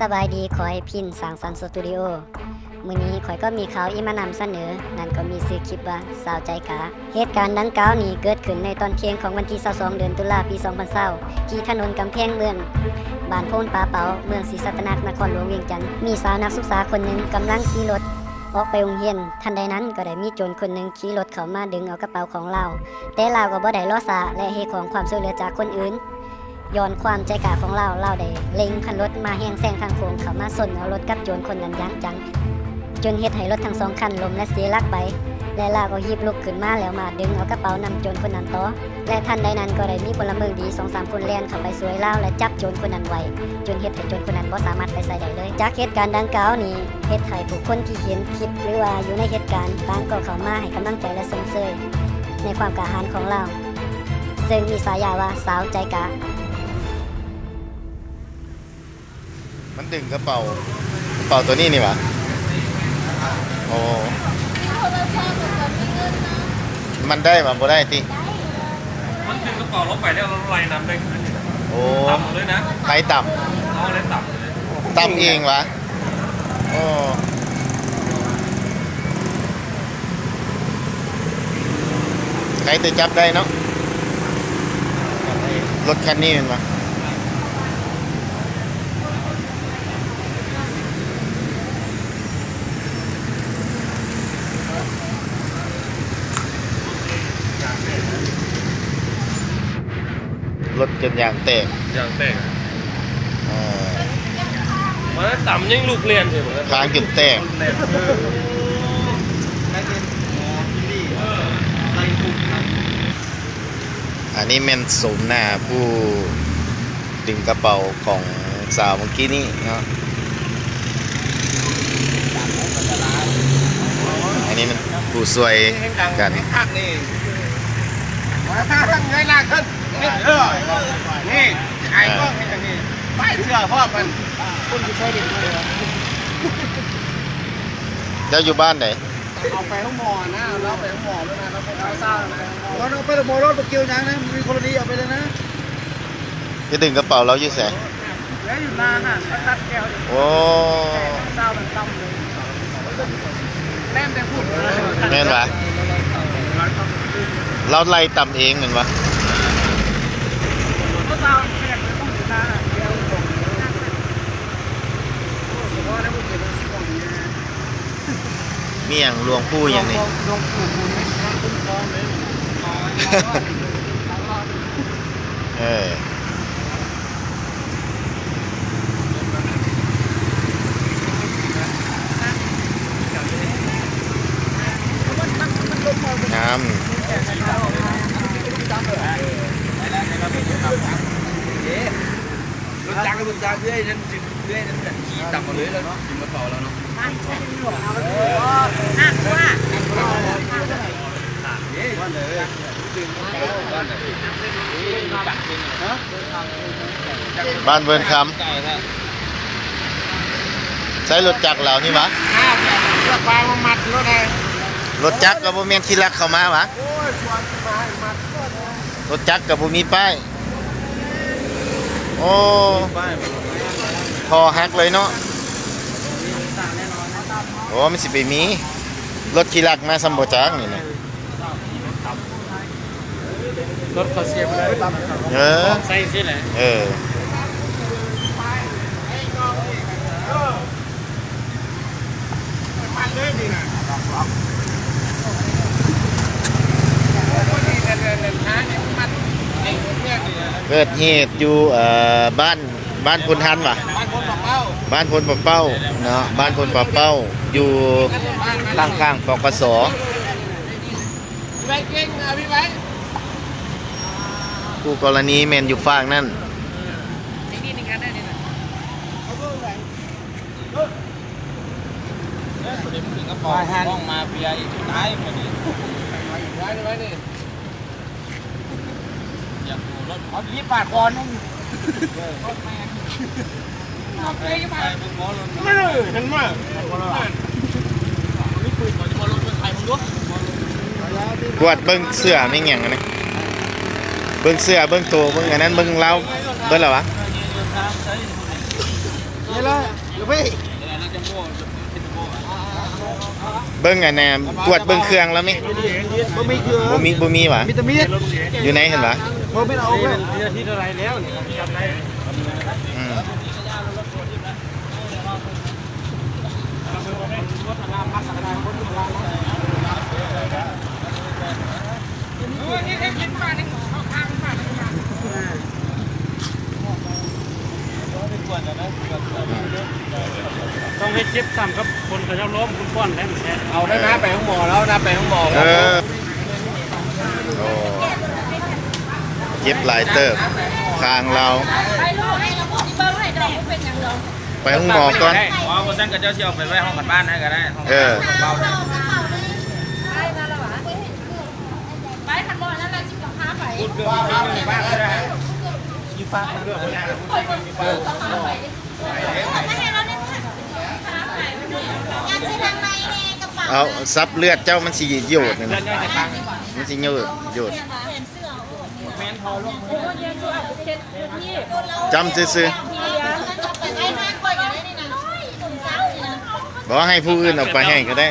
สบายดีขอให้พินสร้างสรรค์สตูดิโอมื้อนี้ข่อยก็มีข่าวอีมานำเสนอ นั่นก็มีชื่อคลิปว่าสาวใจกา เหตุการณ์ดังกล่าวนี้เกิดขึ้นในตอนเที่ยงของวันที่22เดือนตุลาปี 2020ที่ถนนกำแพงเมืองบ้านโพนป่าเปา เมืองศรีสัตนคนครหลวงเวียงจันทน์มีสาวนักศึกษาคนหนึ่งกำลังขี่รถออกไปโรงเรียน ทันใดนั้นก็ได้มีโจรคนหนึ่งขี่รถเข้ามาดึงเอากระเป๋าของเรา แต่เราก็บ่ได้รอสาและเฮของความช่วยเหลือจากคนอื่น ย้อนความใจกาของเราเราได้เล็งคันรถมาแห้งแซงทางโค้งเขามาสนเอารถกับโจรคนนั้นยั้งจังจนเฮ็ดให้รถทั้งสองคันล้มและเสียหลักไป และลาก็หยิบลุกขึ้นมาแล้วมาดึงเอากระเป๋านำโจรคนนั้นต่อ และทันใดนั้นก็ได้มีพลเมืองดีสองสามคนแล่นเข้าไปช่วยเล่าและจับโจรคนนั้นไว้จนเฮ็ดให้โจรคนนั้นบ่สามารถไปใส่ได้เลย จากเหตุการณ์ดังกล่าวนี้เฮ็ดให้ผู้คนที่เห็นคลิปหรือว่าอยู่ในเหตุการณ์ต่างก็เข้ามาให้กำลังใจและสงเสริมในความกาหาญของเราซึ่งมีฉายาว่าสาวใจกล้ มันดึงกระเป๋ากระเป๋าตัวนี้นี่หวะโอ้มันได้มาบ่ได้ติมันดึงกระเป๋าเราไปแล้วเราไล่น้ำได้ขึ้นโอ้ต่ำเลยนะใครต่เอาอะไรต่ำเลยำต่ำเองวะโอ้ใครจะจับได้เนาะรถคันนี้เป็นปะ ถจนยางแตกอย่างแตกเออมันต่ำยังลูกเรียนเลยเหมือนกันค้างจนแตกอันนี้แม่นสมหน้าผู้ดึงกระเป๋าของสาวเมื่อกี้นี้เนาะอันนี้มันผู้สวยกัน ข้างนี่มาข้างเงยหน้าขึ้นนี่ เออนี่ไอ้ก็อย่างนี้ป้ายเสื้อพ่อมันคุณจะใช้เด็กเลยเจ้าอยู่บ้านไหนเอาไปห้องหมอนะเราไปห้องหมอแล้วนะเราไปเอาซ่าเราเอาไปหมอรถไปเกี่ยวยังนะมีคนดีเอาไปเลยนะจะดึงกระเป๋าเราอยู่แสงแล้วอยู่นานอะตัดแก้วโอ้ซ่ามันต่ำเลยแม่นแต่พูดแม่นวะเราไล่ต่ำเองเหมือนวะ ก็ซ่ามันแม่ต้องอยู่นานอะเดี๋ยวส่งเพราะแล้วพูดเกี่ยวกับของนี้ มีอย่างหลวงปู่อย่างนี้ ลงปู่คุณไม่ใช่คุ้มครองเลย เออน้ รถจักรรถจักรเรื่อยนั่นเรื่อยนั่นขี่ต่ำมาเลยแล้วเนาะกินกระเป๋าแล้วเนาะำบ้านเวิร์นคำใช้รถจักรเรานี่วะข้าวเสื้อปลามามัดรถไงรถจักรกับบุเมียนที่รักเข้ามาวะโอ้ยรถจักรกับบุมีป้าย โอ้คอหักเลยเนาะโอ้มันสิไปมีรถที่รักมาซัมโบจักนี่นะรถเขาเสียไปเลยเออใส่สิแหละเออมัน กิดเหตุอยู่เอ่อบ้านบ้านพลทันวะบ้านคนบอกเป้าบ้านพลปะเป้าเนาะบ้านพลปะเป้าอยู่ข้างข้างๆปกสพี่ไว้เก่งนะพี่ไว้ผู้กรณีแมนอยู่ฝากนั่นปล่อยหันต้องมาเปียอีกสุดท้ายมันนี่ไว้ไว้นี่อยากรถ เขายี่ปาดก่อนนึงรถแม่รถแม่ยี่ปาดไม่เลยนั่นมานี่ปืนก่อนจะมาลงเป็นใครมึงรู้กวดเบิ้งเสื้อไม่เงี้ยงนะเบิ้งเสื้อเบิ้งตัวเบิ้งอันนั้นเบิ้งเล้าเบิ้งอะไรวะนี่ละเดี๋ยวพี่เบิ้งอันแหนมตรวจเบิ้งเครื่องแล้วมั้ยบ่มีบ่มีบ่มีวะอยู่ไหนเห็นปะ บ่มีเอาเลยที่เท่าไรแล้วเนี่ยจำได้อืมต้องให้เจ็บซ้ำครับคนเขาจะล้มคุณป้อนแล้วแทนเอาได้นะไปห้องหมอแล้วนะไปห้องหมอเออโอ้ เย็บหลายเติบคางเรา ไปลูกให้เราพูดที่เบิ้งให้ดอกมันเป็นอย่างเดียวไปห้องหมอก่อน อ๋อคนสั้นกับเจ้าเชี่ยวไปไว้ห้องกันบ้านให้ก็ได้ห้องเออ เบาได้ไปมาแล้วหวะไปขันบอลนั่นแหละจิ้มกับข้าไปพูดเรื่องนี้บ้านก็ได้ไม่ให้เราได้ข้าไปงานที่ทางในเนี่ยกระเป๋าเอาซับเลือดเจ้ามันสิหยดนั่นน่ะมันสิหยดหยดแม่นพอลูกจำซื่อไปให้ห้างก่อนอย่างนี้นะถุงเจำซื้อๆบอกให้ผู้อื่นเอาไปให้ก็ได้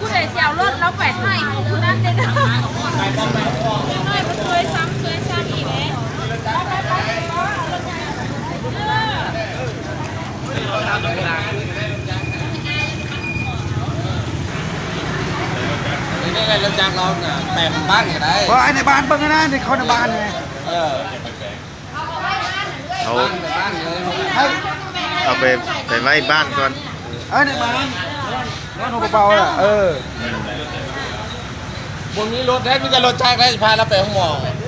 ผู้ใดเสียวรถแล้วแปดให้คุณนั่นเด็กน้อยมันเคยซ้ำเคยซ้ำอีกไหม นี่ไงเรา จ้างเราเนี่ยแต่งบ้านก็ได้ว่าไอ้ในบ้านเบิ่งนะในเขาในบ้านไงเออเอาบ้านเลยให้เอาไปไปไว้บ้านก่อนเอ้ยในบ้านร้านหัวเบาๆอะเออบนนี้รถได้มีแต่รถจ้างได้พาเราไปห้องหมอเ